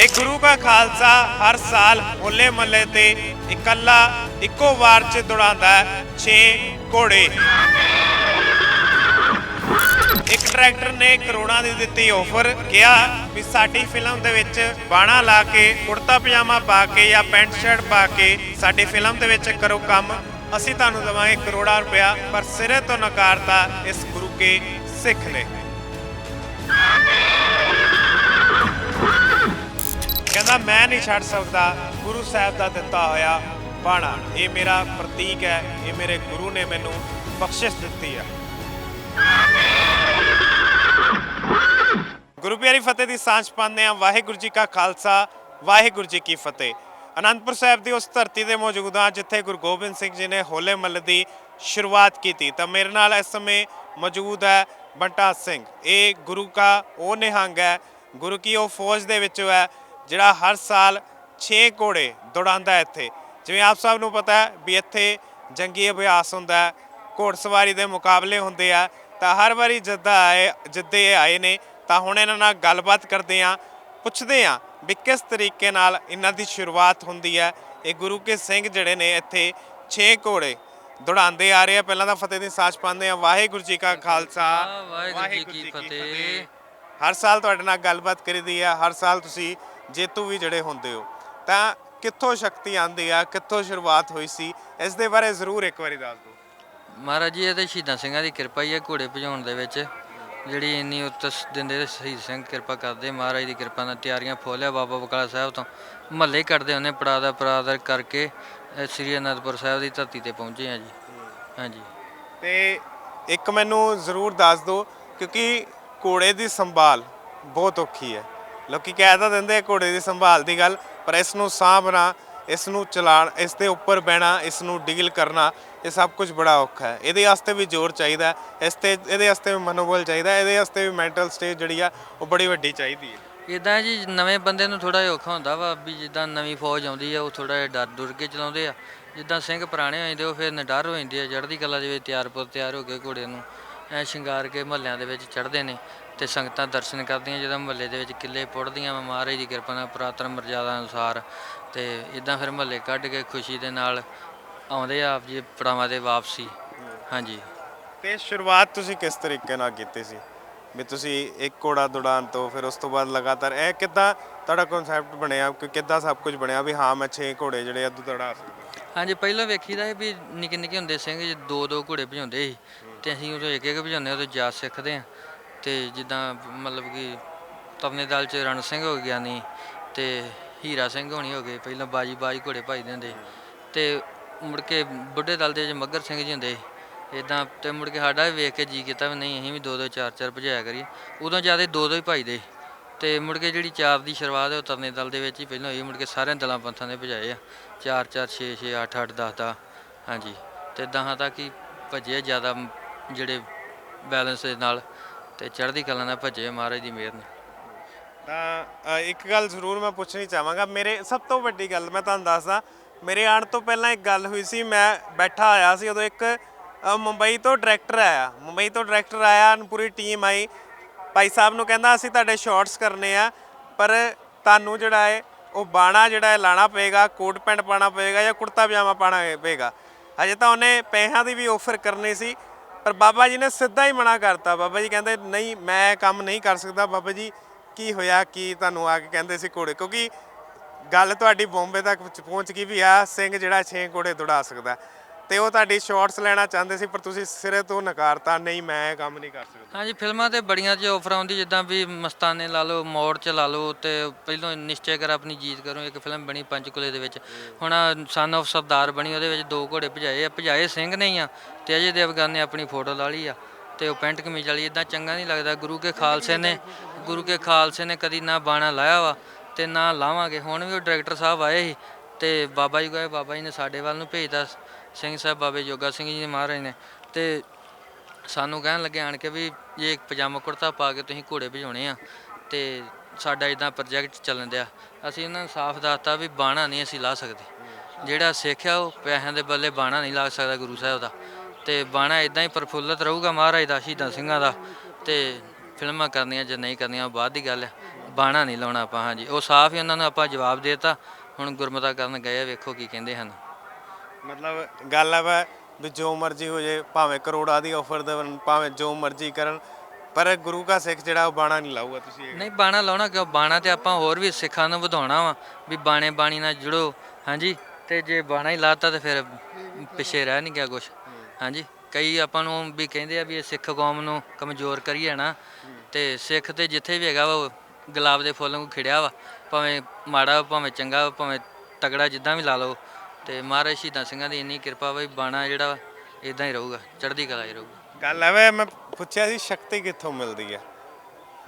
ਇਹ ਗੁਰੂ ਕਾ ਖਾਲਸਾ ਹਰ ਸਾਲ ਹੋਲੇ ਮਹੱਲੇ ਤੇ ਇਕੱਲਾ ਇੱਕੋ ਵਾਰ ਚ ਦੌੜਾਉਂਦਾ ਹੈ 6 ਘੋੜੇ। ਇੱਕ ਡਾਇਰੈਕਟਰ ਨੇ ਕਰੋੜਾਂ ਦੀ ਦਿੱਤੀ ਆਫਰ ਕਿਹਾ ਵੀ ਸਾਡੀ ਫਿਲਮ ਦੇ ਵਿੱਚ ਬਾਣਾ ਲਾ ਕੇ, ਕੁੜਤਾ ਪਜਾਮਾ ਪਾ ਕੇ ਜਾਂ ਪੈਂਟ ਸ਼ਰਟ ਪਾ ਕੇ ਸਾਡੀ ਫਿਲਮ ਦੇ ਵਿੱਚ ਕਰੋ ਕੰਮ। ਅਸੀਂ ਤੁਹਾਨੂੰ ਦੇਵਾਂਗੇ ਕਰੋੜਾਂ ਰੁਪਇਆ, ਪਰ ਸਿਰੇ ਤੋਂ ਨਕਾਰਤਾ ਇਸ ਗੁਰੂ ਕੇ ਸਿੱਖ ਨੇ। ਕਹਿੰਦਾ, ਮੈਂ ਨਹੀਂ ਛੱਡ ਸਕਦਾ। ਗੁਰੂ ਸਾਹਿਬ ਦਾ ਦਿੱਤਾ ਹੋਇਆ ਬਾਣਾ। ਇਹ ਮੇਰਾ ਪ੍ਰਤੀਕ ਹੈ। ਇਹ ਮੇਰੇ ਗੁਰੂ ਨੇ ਮੈਨੂੰ ਬਖਸ਼ਿਸ਼ ਦਿੱਤੀ ਹੈ। ਗੁਰੂ ਪਿਆਰੀ ਫਤਿਹ ਦੀ ਸਾਂਝ ਪਾਉਂਦੇ ਆ ਵਾਹਿਗੁਰੂ ਜੀ ਕਾ ਖਾਲਸਾ, ਵਾਹਿਗੁਰੂ ਜੀ ਕੀ ਫਤਿਹ। ਅਨੰਦਪੁਰ ਸਾਹਿਬ ਦੀ ਉਸ ਧਰਤੀ ਤੇ ਮੌਜੂਦ ਹਾਂ ਜਿੱਥੇ ਗੁਰੂ ਗੋਬਿੰਦ ਸਿੰਘ ਜੀ ਨੇ ਹੋਲੇ ਮਹੱਲੇ ਦੀ ਸ਼ੁਰੂਆਤ ਕੀਤੀ, ਤਾਂ ਮੇਰੇ ਨਾਲ ਇਸ ਸਮੇਂ ਮੌਜੂਦ ਹੈ ਬੰਟਾ ਸਿੰਘ। ਇਹ ਗੁਰੂ ਕਾ ਉਹ ਨਿਹੰਗ ਹੈ। ਗੁਰੂ ਕੀ ਉਹ ਫੌਜ ਦੇ ਵਿੱਚੋਂ ਹੈ। ਜਿਹੜਾ ਹਰ ਸਾਲ 6 ਘੋੜੇ ਦੌੜਾਉਂਦਾ ਇੱਥੇ। ਜਿਵੇਂ ਆਪ ਸਭ ਨੂੰ ਪਤਾ ਹੈ ਵੀ ਇੱਥੇ ਜੰਗੀ ਅਭਿਆਸ ਹੁੰਦਾ ਹੈ ਘੋੜਸਵਾਰੀ ਦੇ ਮੁਕਾਬਲੇ ਹੁੰਦੇ ਆ ਤਾਂ ਹਰ ਵਾਰੀ ਜਿੱਦਾਂ ਆਏ ਜਿੱਦੇ ਆਏ ਨੇ ਤਾਂ ਹੁਣ ਇਹਨਾਂ ਨਾਲ ਗੱਲਬਾਤ ਕਰਦੇ ਆ ਪੁੱਛਦੇ ਆ ਵੀ ਕਿਸ ਤਰੀਕੇ ਨਾਲ ਇਹਨਾਂ ਦੀ ਸ਼ੁਰੂਆਤ ਹੁੰਦੀ ਹੈ। ਇਹ ਗੁਰੂ ਕੇ ਸਿੰਘ ਜਿਹੜੇ ਨੇ ਇੱਥੇ 6 ਘੋੜੇ ਦੌੜਾਉਂਦੇ ਆ ਰਹੇ ਆ। ਪਹਿਲਾਂ ਤਾਂ ਫਤਿਹ ਦੀ ਸਾਚ ਪਾਉਂਦੇ ਆ ਵਾਹਿਗੁਰੂ ਜੀ ਕਾ ਖਾਲਸਾ। ਵਾਹਿਗੁਰੂ ਜੀ ਕੀ ਫਤਿਹ। ਹਰ ਸਾਲ ਤੁਹਾਡੇ ਨਾਲ ਗੱਲਬਾਤ ਕਰੀਦੀ ਆ। ਹਰ ਸਾਲ ਤੁਸੀਂ ਜੇਤੂ ਵੀ ਜਿਹੜੇ ਹੁੰਦੇ ਹੋ। ਤਾਂ ਕਿੱਥੋਂ ਸ਼ਕਤੀ ਆਂਦੀ ਆ? ਕਿੱਥੋਂ ਸ਼ੁਰੂਆਤ ਹੋਈ ਸੀ? ਇਸ ਦੇ ਬਾਰੇ ਜ਼ਰੂਰ ਇੱਕ ਵਾਰੀ ਦੱਸ ਦਿਓ। ਮਹਾਰਾਜ ਜੀ ਇਹ ਤੇ ਸ਼ਹੀਦਾਂ ਸਿੰਘਾਂ ਦੀ ਕਿਰਪਾ ਹੀ ਹੈ ਘੋੜੇ ਭਜਾਉਣ ਦੇ ਵਿੱਚ। ਜਿਹੜੀ ਇੰਨੀ ਉਤਸ ਦਿੰਦੇ ਤੇ ਸ਼ਹੀਦ ਸਿੰਘ ਕਿਰਪਾ ਕਰਦੇ। ਮਹਾਰਾਜ ਦੀ ਕਿਰਪਾ ਨਾਲ ਤਿਆਰੀਆਂ ਫੋਲਿਆ ਬਾਬਾ ਬਕਾਲਾ ਸਾਹਿਬ ਤੋਂ। ਮਹੱਲੇ ਕੱਢਦੇ ਉਹਨੇ ਪੜਾ ਦਾ ਪਰਾਦਰ ਕਰਕੇ ਸ੍ਰੀ ਅਨੰਦਪੁਰ ਸਾਹਿਬ ਦੀ ਧਰਤੀ ਤੇ ਪਹੁੰਚੇ ਆ ਜੀ। ਹਾਂਜੀ। ਤੇ ਇੱਕ ਮੈਨੂੰ ਜ਼ਰੂਰ ਦੱਸ ਦਿਓ ਕਿਉਂਕਿ ਘੋੜੇ ਦੀ ਸੰਭਾਲ ਬਹੁਤ ਔਖੀ ਹੈ। ਲੋਕੀ ਕਹਿ ਤਾਂ ਦਿੰਦੇ ਆ ਘੋੜੇ ਦੀ ਸੰਭਾਲ ਦੀ ਗੱਲ, ਪਰ ਇਸ ਨੂੰ ਸਾਂਭਣਾ ਇਸ ਨੂੰ ਚਲਾਣ, ਇਸ ਦੇ ਉੱਪਰ ਬਹਿਣਾ ਇਸ ਨੂੰ ਡੀਲ ਕਰਨਾ, ਇਹ ਸਭ ਕੁਝ ਬੜਾ ਔਖਾ ਹੈ। ਇਹਦੇ ਵਾਸਤੇ ਵੀ ਜ਼ੋਰ ਚਾਹੀਦਾ ਇਸ ਤੇ, ਇਹਦੇ ਵਾਸਤੇ ਵੀ ਮਨੋਬਲ ਚਾਹੀਦਾ ਇਹਦੇ ਵਾਸਤੇ ਵੀ ਮੈਂਟਲ ਸਟੇਜ ਜਿਹੜੀ ਆ, ਉਹ ਬੜੀ ਵੱਡੀ ਚਾਹੀਦੀ ਹੈ। ਇਦਾਂ ਜੀ, ਨਵੇਂ ਬੰਦੇ ਨੂੰ ਥੋੜਾ ਜਿਹਾ ਔਖਾ ਹੁੰਦਾ ਵਾ ਵੀ ਜਿੱਦਾਂ ਨਵੀਂ ਫੌਜ ਆਉਂਦੀ ਆ, ਉਹ ਥੋੜਾ ਜਿਹਾ ਡਰ ਡੁਰ ਕੇ ਚਲਾਉਂਦੇ ਆ। ਜਿੱਦਾਂ ਸਿੰਘ ਪੁਰਾਣੇ ਹੋ ਜਾਂਦੇ ਉਹ ਫਿਰ ਨਿਡਰ ਹੋ ਜਾਂਦੇ ਆ, ਚੜ੍ਹਦੀ ਕਲਾ ਦੇ ਵਿੱਚ ਤਿਆਰ ਪੁਰ ਤਿਆਰ ਹੋ ਕੇ ਘੋੜੇ ਨੂੰ, ਐ ਸ਼ਿੰਗਾਰ ਕੇ ਮਹੱਲਿਆਂ ਦੇ ਵਿੱਚ ਚੜ੍ਹਦੇ ਨੇ। ਤੇ ਸੰਗਤਾਂ ਦਰਸ਼ਨ ਕਰਦੀਆਂ ਜਦੋਂ ਮਹੱਲੇ ਦੇ ਵਿੱਚ ਕਿੱਲੇ ਪੁੱਟਦੀਆਂ ਵਾ ਮਹਾਰਾਜ ਦੀ ਕਿਰਪਾ ਨਾਲ ਪੁਰਾਤਨ ਮਰਜ਼ਾਦਾ ਅਨੁਸਾਰ ਤੇ ਇਦਾਂ ਫਿਰ ਮਹੱਲੇ ਕੱਢ ਕੇ ਖੁਸ਼ੀ ਦੇ ਨਾਲ ਆਉਂਦੇ ਆ ਜੀ ਪੜਾਵਾਂ ਦੇ ਵਾਪਸੀ। ਹਾਂਜੀ। ਤੇ ਸ਼ੁਰੂਆਤ ਤੁਸੀਂ ਕਿਸ ਤਰੀਕੇ ਨਾਲ ਕੀਤੀ ਸੀ? ਵੀ ਤੁਸੀਂ ਇੱਕ ਘੋੜਾ ਦੌੜਾਉਣ ਤੋਂ ਫਿਰ ਉਸ ਤੋਂ ਬਾਅਦ ਲਗਾਤਾਰ ਇਹ ਕਿੱਦਾਂ ਤੁਹਾਡਾ ਕਨਸੈਪਟ ਬਣਿਆ? ਕਿ ਕਿੱਦਾਂ ਸਭ ਕੁਝ ਬਣਿਆ? ਵੀ ਹਾਂ ਮੈਂ 6 ਘੋੜੇ ਜਿਹੜੇ ਅੱਧੂ ਦੌੜਾ ਸਕਦਾ ਹਾਂਜੀ ਪਹਿਲਾਂ ਵੇਖੀਦਾ ਸੀ ਵੀ ਨਿੱਕੇ ਨਿੱਕੇ ਹੁੰਦੇ ਸਿੰਘ ਜੀ ਦੋ ਦੋ ਘੋੜੇ ਭਜਾਉਂਦੇ ਸੀ ਤੇ ਅਸੀਂ ਉਦੋਂ ਇੱਕ ਇੱਕ ਭਜਾਉਂਦੇ ਉਦੋਂ ਜਾਚ ਸਿੱਖਦੇ ਆ ਤੇ ਜਿੱਦਾਂ ਮਤਲਬ ਕਿ ਤਵਨੇ ਦਲ ਚ ਰਣ ਸਿੰਘ ਹੋ ਗਿਆ ਨਹੀਂ ਤੇ ਹੀਰਾ ਸਿੰਘ ਹੋਣੀ ਹੋ ਗਏ, ਪਹਿਲਾਂ ਬਾਜੀ ਬਾਜੀ ਘੋੜੇ ਭਜਦੇ ਹੁੰਦੇ। ਤੇ ਮੁੜ ਕੇ ਬੁੱਢੇ ਦਲ ਦੇ ਚ ਮੱਗਰ ਸਿੰਘ ਜੀ ਹੁੰਦੇ। ਇਦਾਂ ਤੇ ਮੁੜ ਕੇ ਸਾਡਾ ਵੀ ਵੇਖ ਕੇ ਜੀ ਕੀਤਾ ਵੀ ਨਹੀਂ, ਅਸੀਂ ਵੀ ਦੋ ਦੋ ਚਾਰ ਚਾਰ ਭਜਾਇਆ ਕਰੀਏ। ਉਦੋਂ ਜ਼ਿਆਦਾ ਦੋ ਦੋ ਹੀ ਭਾਈ ਦੇ। ਤੇ ਮੁੜ ਕੇ ਜਿਹੜੀ ਚਾਰ ਦੀ ਸ਼ੁਰੂਆਤ ਹੈ ਉਹ ਤਰਨੇ ਦਲ ਦੇ ਵਿੱਚ ਹੀ ਪਹਿਲਾਂ ਹੋਈ, ਮੁੜ ਕੇ ਸਾਰਿਆਂ ਦਲਾਂ ਪੰਥਾਂ ਦੇ ਭਜਾਏ ਆ। 4 4 6 6 8 8 10 ਦਾ ਹਾਂਜੀ। ਤੇ ਦਹਾਂ ਤੱਕ ਹੀ ਭੱਜੇ ਜ਼ਿਆਦਾ ਜਿਹੜੇ ਬੈਲੈਂਸ ਦੇ ਨਾਲ। ਤੇ ਚੜ੍ਹਦੀ ਕਲਾ ਨਾਲ ਭੱਜੇ ਮਹਾਰਾਜ ਦੀ ਮਿਹਰ ਨਾਲ। ਤਾਂ ਅ, ਇੱਕ ਗੱਲ ਜ਼ਰੂਰ ਮੈਂ ਪੁੱਛਣੀ ਚਾਹਾਂਗਾ। ਮੇਰੇ ਸਭ ਤੋਂ ਵੱਡੀ ਗੱਲ ਮੈਂ ਤੁਹਾਨੂੰ ਦੱਸਦਾ ਮੇਰੇ ਆਉਣ ਤੋਂ ਪਹਿਲਾਂ ਇੱਕ ਗੱਲ ਹੋਈ ਸੀ ਮੈਂ ਬੈਠਾ ਆਇਆ ਸੀ ਉਦੋਂ ਇੱਕ ਅ, ਮੁੰਬਈ ਤੋਂ ਡਾਇਰੈਕਟਰ ਆਇਆ। ਮੁੰਬਈ ਤੋਂ ਡਾਇਰੈਕਟਰ ਆਇਆ and ਪੂਰੀ ਟੀਮ ਆਈ। ਭਾਈ ਸਾਹਿਬ ਨੂੰ ਕਹਿੰਦਾ ਅਸੀਂ ਤੁਹਾਡੇ ਸ਼ਾਰਟਸ ਕਰਨੇ ਆ ਪਰ ਤੁਹਾਨੂੰ ਜਿਹੜਾ ਹੈ ਉਹ ਬਾਣਾ ਜਿਹੜਾ ਹੈ ਲਾਣਾ ਪਏਗਾ ਕੋਟ ਪੈਂਟ ਪਾਣਾ ਪਏਗਾ ਜਾਂ ਕੁੜਤਾ ਪਜਾਮਾ ਪਾਣਾ ਪਏਗਾ। ਹਜੇ ਤਾਂ ਉਹਨੇ ਪੈਸਿਆਂ ਦੀ ਵੀ ਆਫਰ ਕਰਨੀ ਸੀ। ਪਰ ਬਾਬਾ ਜੀ ਨੇ ਸਿੱਧਾ ਹੀ ਮਨਾ ਕਰਤਾ। ਬਾਬਾ ਜੀ ਕਹਿੰਦੇ, ਨਹੀਂ, ਮੈਂ ਕੰਮ ਨਹੀਂ ਕਰ ਸਕਦਾ। ਬਾਬਾ ਜੀ, ਕੀ ਹੋਇਆ? ਕੀ ਤੁਹਾਨੂੰ ਆ ਕੇ ਕਹਿੰਦੇ ਸੀ ਘੋੜੇ? ਕਿਉਂਕਿ ਗੱਲ ਤੁਹਾਡੀ ਬੰਬੇ ਤੱਕ ਪਹੁੰਚ- ਪਹੁੰਚ ਗਈ ਵੀ ਆ ਸਿੰਘ ਜਿਹੜਾ 6 ਘੋੜੇ ਦੌੜਾ ਸਕਦਾ। ਤੇ ਉਹ ਤੁਹਾਡੀ ਸ਼ਾਰਟਸ ਲੈਣਾ ਚਾਹੁੰਦੇ ਸੀ, ਪਰ ਤੁਸੀਂ ਸਿਰੇ ਤੋਂ ਨਕਾਰਤਾ, ਨਹੀਂ, ਮੈਂ ਇਹ ਕੰਮ ਨਹੀਂ ਕਰ ਸਕਦਾ। ਹਾਂਜੀ, ਫਿਲਮਾਂ ਤੇ ਬੜੀਆਂ ਚ ਆਫਰ ਆਉਂਦੀ, ਜਿੱਦਾਂ ਵੀ ਮਸਤਾਨੇ ਲਾ ਲਓ, ਮੋੜ ਚ ਲਾ ਲਓ, ਤੇ ਪਹਿਲਾਂ ਨਿਸ਼ਚੈ ਕਰ ਆਪਣੀ ਜੀਤ ਕਰੋ, ਇੱਕ ਫਿਲਮ ਬਣੀ ਪੰਚਕੁਲੇ ਦੇ ਵਿੱਚ। ਹੁਣ ਸਨ ਆਫ ਸਰਦਾਰ ਬਣੀ, ਉਹਦੇ ਵਿੱਚ ਦੋ ਘੋੜੇ ਭਜਾਏ ਆ, ਭਜਾਏ ਸਿੰਘ ਨਹੀਂ ਆ, ਤੇ ਅਜੇ ਦੇਵਗਨ ਨੇ ਆਪਣੀ ਫੋਟੋ ਲਾ ਲਈ ਆ, ਤੇ ਉਹ ਪੈਂਟ ਕਮੀਜ਼ ਵਾਲੀ ਇਦਾਂ ਚੰਗਾ ਨਹੀਂ ਲੱਗਦਾ। ਗੁਰੂ ਕੇ ਖਾਲਸੇ ਨੇ, ਗੁਰੂ ਕੇ ਖਾਲਸੇ ਨੇ ਕਦੀ ਨਾ ਬਾਣਾ ਲਾਇਆ ਵਾ, ਤੇ ਨਾ ਲਾਵਾਂਗੇ। ਹੁਣ ਵੀ ਉਹ ਡਾਇਰੈਕਟਰ ਸਾਹਿਬ ਆਏ ਸੀ ਤੇ ਬਾਬਾ ਜੀ ਗਏ ਬਾਬਾ ਜੀ ਨੇ ਸਾਡੇ ਵੱਲ ਨੂੰ ਭੇਜਤਾ। ਸਿੰਘ ਸਾਹਿਬ ਬਾਬੇ ਜੋਗਾ ਸਿੰਘ ਜੀ ਮਹਾਰਾਜ ਨੇ। ਤੇ ਸਾਨੂੰ ਕਹਿਣ ਲੱਗੇ ਆਣ ਕੇ ਵੀ ਇਹ ਇੱਕ ਪਜਾਮਾ ਕੁੜਤਾ ਪਾ ਕੇ ਤੁਸੀਂ ਘੋੜੇ ਭਜਾਉਣੇ ਆ, ਤੇ ਸਾਡਾ ਇਦਾਂ ਪ੍ਰੋਜੈਕਟ ਚੱਲਣ ਦਿਆ। ਅਸੀਂ ਇਹਨਾਂ ਨੂੰ ਸਾਫ਼ ਦੱਸਤਾ ਵੀ ਬਾਣਾ ਨਹੀਂ ਅਸੀਂ ਲਾ ਸਕਦੇ। ਜਿਹੜਾ ਸਿੱਖਿਆ ਉਹ ਪੈਸਿਆਂ ਦੇ ਬੱਲੇ ਬਾਣਾ ਨਹੀਂ ਲਾ ਸਕਦਾ ਗੁਰੂ ਸਾਹਿਬ ਦਾ। ਤੇ ਬਾਣਾ ਇਦਾਂ ਹੀ ਪ੍ਰਫੁੱਲਤ ਰਹੂਗਾ ਮਹਾਰਾਜ ਦਾ, ਸ਼ਹੀਦਾਂ ਸਿੰਘਾਂ ਦਾ। ਤੇ ਫਿਲਮਾਂ ਕਰਨੀਆਂ ਜਾਂ ਨਹੀਂ ਕਰਨੀਆਂ, ਉਹ ਬਾਅਦ ਦੀ ਗੱਲ ਹੈ ਬਾਣਾ ਨਹੀਂ ਲਾਉਣਾ ਆਪਾਂ, ਹਾਂਜੀ। ਉਹ ਸਾਫ਼ ਹੀ ਉਹਨਾਂ ਨੂੰ ਆਪਾਂ ਜਵਾਬ ਦੇਤਾ। ਹੁਣ ਗੁਰਮਤਾ ਕਰਨ ਗਏ ਆ ਵੇਖੋ ਕੀ ਕਹਿੰਦੇ ਹਨ। ਮਤਲਬ ਗੱਲ ਹੈ ਵਾ ਵੀ ਜੋ ਮਰਜ਼ੀ ਹੋ ਜੇ ਭਾਵੇਂ ਕਰੋੜਾਂ ਦੀ ਆਫਰ ਦੇਵਣ ਭਾਵੇਂ ਜੋ ਮਰਜ਼ੀ ਕਰਨ ਪਰ ਗੁਰੂ ਕਾ ਸਿੱਖ ਜਿਹੜਾ ਉਹ ਬਾਣਾ ਨਹੀਂ ਲਾਊਗਾ ਤੁਸੀਂ ਇਹ। ਨਹੀਂ ਬਾਣਾ ਲਾਉਣਾ ਕਿਉਂ? ਬਾਣਾ ਤੇ ਆਪਾਂ ਹੋਰ ਵੀ ਸਿੱਖਾਂ ਨੂੰ ਵਧਾਉਣਾ ਵਾ ਵੀ ਬਾਣੇ ਬਾਣੀ ਨਾਲ ਜੁੜੋ। ਹਾਂਜੀ ਤੇ ਜੇ ਬਾਣਾ ਹੀ ਲਾਤਾ ਤੇ ਫਿਰ ਪਿੱਛੇ ਰਹਿ ਨਹੀਂ ਗਿਆ ਕੁਝ ਹਾਂਜੀ ਕਈ ਆਪਾਂ ਨੂੰ ਵੀ ਕਹਿੰਦੇ ਆ ਵੀ ਇਹ ਸਿੱਖ ਕੌਮ ਨੂੰ ਕਮਜ਼ੋਰ ਕਰੀਏ ਨਾ ਤੇ ਸਿੱਖ ਤੇ ਜਿੱਥੇ ਵੀ ਹੈਗਾ ਵਾ ਉਹ ਗੁਲਾਬ ਦੇ ਫੁੱਲ ਨੂੰ ਖਿੜਿਆ ਵਾ। ਭਾਵੇਂ ਮਾੜਾ ਭਾਵੇਂ ਚੰਗਾ ਵਾ, ਭਾਵੇਂ ਤਗੜਾ ਜਿੱਦਾਂ ਵੀ ਲਾ ਲਓ ਤੇ ਮਹਾਰਾਜ ਸ਼ਹੀਦਾਂ ਸਿੰਘਾਂ ਦੀ ਇੰਨੀ ਕਿਰਪਾ ਵਾ ਵੀ ਬਾਣਾ ਜਿਹੜਾ ਵਾ ਇਦਾਂ ਹੀ ਰਹੂਗਾ ਚੜ੍ਹਦੀ ਕਲਾ ਹੀ ਰਹੂਗਾ ਗੱਲ ਹੈ ਵੇ ਮੈਂ ਪੁੱਛਿਆ ਸੀ ਸ਼ਕਤੀ ਕਿੱਥੋਂ ਮਿਲਦੀ ਹੈ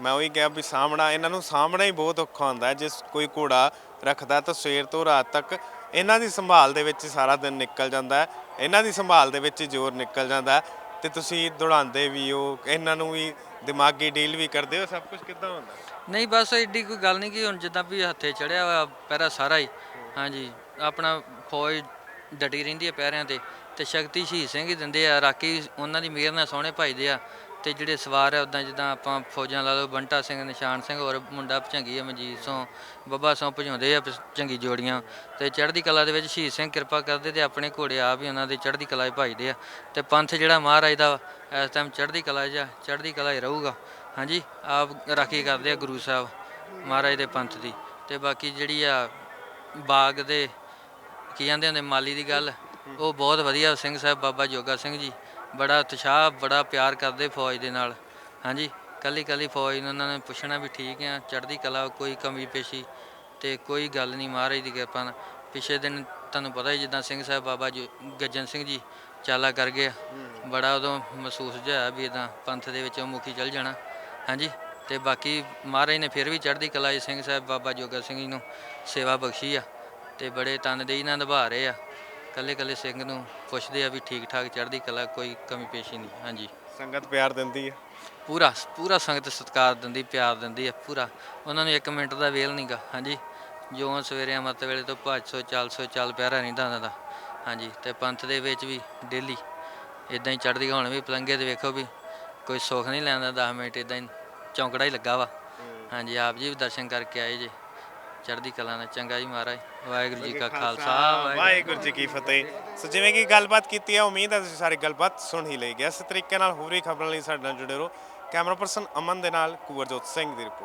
ਮੈਂ ਉਹੀ ਕਿਹਾ ਵੀ ਸਾਹਮਣਾ ਇਹਨਾਂ ਨੂੰ ਸਾਹਮਣਾ ਹੀ ਬਹੁਤ ਔਖਾ ਹੁੰਦਾ ਹੈ। ਜਿਸ ਕੋਈ ਘੋੜਾ ਰੱਖਦਾ ਤਾਂ ਸਵੇਰ ਤੋਂ ਰਾਤ ਤੱਕ ਇਹਨਾਂ ਦੀ ਸੰਭਾਲ ਦੇ ਵਿੱਚ ਸਾਰਾ ਦਿਨ ਨਿਕਲ ਜਾਂਦਾ ਇਹਨਾਂ ਦੀ ਸੰਭਾਲ ਦੇ ਵਿੱਚ ਜ਼ੋਰ ਨਿਕਲ ਜਾਂਦਾ ਹੈ ਤੇ ਤੁਸੀਂ ਦੌੜਾਉਂਦੇ ਵੀ ਹੋ ਇਹਨਾਂ ਨੂੰ ਵੀ ਦਿਮਾਗੀ ਡੀਲ ਵੀ ਕਰਦੇ ਹੋ ਸਭ ਕੁਝ ਕਿੱਦਾਂ ਹੁੰਦਾ ਨਹੀਂ, ਬਸ ਐਡੀ ਕੋਈ ਗੱਲ ਨਹੀਂ ਕਿ ਹੁਣ ਜਿੱਦਾਂ ਵੀ ਹੱਥੇ ਚੜਿਆ ਹੋਇਆ ਪਹਿਰਾ ਸਾਰਾ ਹੀ। ਹਾਂਜੀ, ਆਪਣਾ ਫੌਜ ਡਟੀ ਰਹਿੰਦੀ ਹੈ ਪਹਿਰਿਆਂ ਤੇ ਤੇ ਸ਼ਕਤੀ ਸ਼ਹੀਦ ਸਿੰਘ ਹੀ ਦਿੰਦੇ ਆ। ਰਾਕੀ ਉਹਨਾਂ ਦੀ ਮਿਹਰ ਨਾਲ ਸੋਹਣੇ ਭਜਦੇ ਆ ਤੇ ਜਿਹੜੇ ਸਵਾਰ ਆ ਉਦਾਂ ਜਿੱਦਾਂ ਆਪਾਂ ਫੌਜਾਂ ਲਾ ਲਓ, ਬੰਟਾ ਸਿੰਘ, ਨਿਸ਼ਾਨ ਸਿੰਘ ਹੋਰ ਮੁੰਡਾ ਭਜੰਗੀ ਆ, ਮਨਜੀਤ ਸੋਂ, ਬੱਬਾ ਸੋਂ ਭਜਾਉਂਦੇ ਆ ਚੰਗੀ ਜੋੜੀਆਂ ਤੇ ਚੜ੍ਹਦੀ ਕਲਾ ਦੇ ਵਿੱਚ ਸ਼ਹੀਦ ਸਿੰਘ ਕਿਰਪਾ ਕਰਦੇ ਤੇ ਆਪਣੇ ਘੋੜੇ ਆਪ ਹੀ ਉਹਨਾਂ ਦੇ ਚੜ੍ਹਦੀ ਕਲਾ 'ਚ ਭਜਦੇ ਆ। ਤੇ ਪੰਥ ਜਿਹੜਾ ਮਹਾਰਾਜ ਦਾ ਇਸ ਟਾਈਮ ਚੜ੍ਹਦੀ ਕਲਾ 'ਚ ਆ ਚੜ੍ਹਦੀ ਕਲਾ 'ਚ ਰਹੂਗਾ। ਹਾਂਜੀ, ਆਪ ਰਾਖੀ ਕਰਦੇ ਆ ਗੁਰੂ ਸਾਹਿਬ, ਮਹਾਰਾਜ ਦੇ ਪੰਥ ਦੀ। ਤੇ ਬਾਕੀ ਜਿਹੜੀ ਆ ਬਾਗ ਦੇ, ਕੀ ਕਹਿੰਦੇ ਹੁੰਦੇ, ਮਾਲੀ ਦੀ ਗੱਲ, ਉਹ ਬਹੁਤ ਵਧੀਆ ਸਿੰਘ ਸਾਹਿਬ ਬਾਬਾ ਜੋਗਾ ਸਿੰਘ ਜੀ। ਬੜਾ ਉਤਸ਼ਾਹ, ਬੜਾ ਪਿਆਰ ਕਰਦੇ ਫੌਜ ਦੇ ਨਾਲ। ਹਾਂਜੀ, ਕੱਲੀ ਕੱਲੀ ਫੌਜ ਨੂੰ ਉਹਨਾਂ ਨੇ ਪੁੱਛਣਾ ਵੀ ਠੀਕ ਆ, ਚੜ੍ਹਦੀ ਕਲਾ, ਕੋਈ ਕਮੀ ਪੇਸ਼ੀ ਤੇ ਕੋਈ ਗੱਲ ਨਹੀਂ ਮਹਾਰਾਜ ਦੀ ਕਿਰਪਾ ਨਾਲ। ਪਿਛੇ ਦਿਨ ਤੁਹਾਨੂੰ ਪਤਾ ਹੀ ਜਿੱਦਾਂ ਸਿੰਘ ਸਾਹਿਬ ਬਾਬਾ ਜੋ- ਗੱਜਣ ਸਿੰਘ ਜੀ ਚਾਲਾ ਕਰ ਗਏ ਬੜਾ ਉਦੋਂ ਮਹਿਸੂਸ ਜਿਹਾ ਵੀ ਇਦਾਂ ਪੰਥ ਦੇ ਵਿੱਚੋਂ ਮੁਖੀ ਚੱਲ ਜਾਣਾ। ਹਾਂਜੀ ਤੇ ਬਾਕੀ ਮਹਾਰਾਜ ਨੇ ਫਿਰ ਵੀ ਚੜ੍ਹਦੀ ਕਲਾ 'ਚ ਸਿੰਘ ਸਾਹਿਬ ਬਾਬਾ ਜੋਗਾ ਸਿੰਘ ਜੀ ਨੂੰ ਸੇਵਾ ਬਖਸ਼ੀ ਆ ਤੇ ਬੜੇ ਤਨਦੇਹੀ ਨਾਲ ਨਿਭਾ ਰਹੇ ਆ। ਕੱਲੇ ਕੱਲੇ ਸਿੰਘ ਨੂੰ ਪੁੱਛਦੇ ਆ ਵੀ ਠੀਕ ਠਾਕ ਚੜ੍ਹਦੀ ਕਲਾ ਕੋਈ ਕਮੀ ਪੇਸ਼ੀ ਨਹੀਂ ਹਾਂਜੀ। ਸੰਗਤ ਪਿਆਰ ਦਿੰਦੀ ਹੈ ਪੂਰਾ ਪੂਰਾ ਸੰਗਤ ਸਤਿਕਾਰ ਦਿੰਦੀ ਪਿਆਰ ਦਿੰਦੀ ਹੈ ਪੂਰਾ। ਉਹਨਾਂ ਨੂੰ 1 ਮਿੰਟ ਦਾ ਵੇਲ ਨਹੀਂਗਾ ਹਾਂਜੀ। ਜੋ ਸਵੇਰੇ ਅੰਮ੍ਰਿਤ ਵੇਲੇ ਤੋਂ 500 400 ਚੱਲ ਪਿਆਰਾ ਨਹੀਂ ਦਾ ਦਾ ਹਾਂਜੀ। ਤੇ ਪੰਥ ਦੇ ਵਿੱਚ ਵੀ ਡੇਲੀ ਇਦਾਂ ਹੀ ਚੜ੍ਹਦੀ ਹੁਣ ਵੀ ਪਲੰਗੇ ਤੇ ਵੇਖੋ ਵੀ ਕੋਈ ਸੁੱਖ ਨਹੀਂ ਲੈਂਦਾ 10 ਮਿੰਟ ਇਦਾਂ ਹੀ ਚੌਂਕੜਾ ਹੀ ਲੱਗਾ ਵਾ। ਹਾਂਜੀ ਆਪ ਜੀ ਵੀ ਦਰਸ਼ਨ ਕਰਕੇ ਆਏ ਜੇ ਚੜ੍ਹਦੀ ਕਲਾ ਨਾਲ। ਚੰਗਾ ਜੀ ਮਹਾਰਾਜ ਵਾਹਿਗੁਰੂ ਜੀ ਕਾ ਖਾਲਸਾ ਵਾਹਿਗੁਰੂ ਜੀ ਕੀ ਫਤਿਹ। ਸੋ ਜਿਵੇਂ ਕਿ ਗੱਲਬਾਤ ਕੀਤੀ ਹੈ ਉਮੀਦ ਹੈ ਤੁਸੀਂ ਸਾਰੀ ਗੱਲਬਾਤ ਸੁਣ ਹੀ ਲਈ ਗਿਆ ਇਸ ਤਰੀਕੇ ਨਾਲ ਹੋਰ ਵੀ ਖਬਰਾਂ ਲਈ ਸਾਡੇ ਨਾਲ ਜੁੜੇ ਰਹੋ। ਕੈਮਰਾ ਪਰਸਨ ਅਮਨ ਦੇ ਨਾਲ ਕੁਵਰਜੋਤ ਸਿੰਘ ਦੀ ਰਿਪੋਰਟ